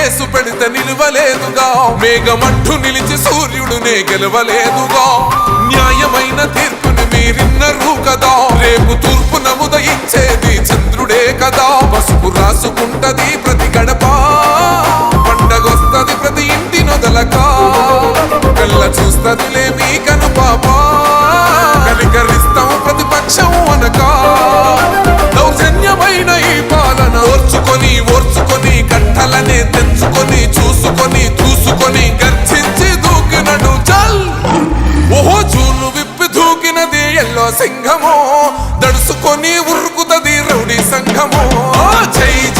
Case పెడితే నిలవలేదుగా. మేఘమట్టు నిలిచి సూర్యుడునే గెలవలేదుగా. న్యాయమైన తీర్పుని మీరిన్నరు కదా. రేపు తూర్పు నముదయించేది జై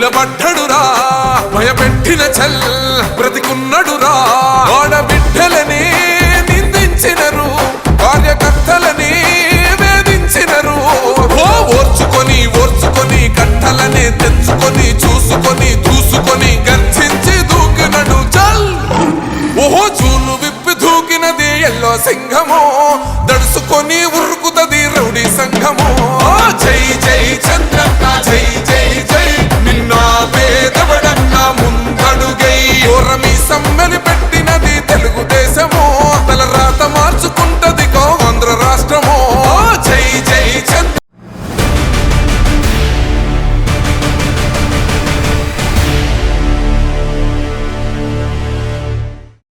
నిలబడ్డడురా భయపెట్టిన చల్ బ్రతికున్నడురా. ఆడబిడ్డలని నిందించినరు కార్యకర్తలని వేధించినరు. ఓ ఓర్చుకొని ఓర్చుకొని కట్టలని తెచ్చుకొని చూసుకొని దూసుకొని గర్జించి దూకినడు చల్ ఓహో చూలు విప్పి దూకినది ఎల్లో సింహమో.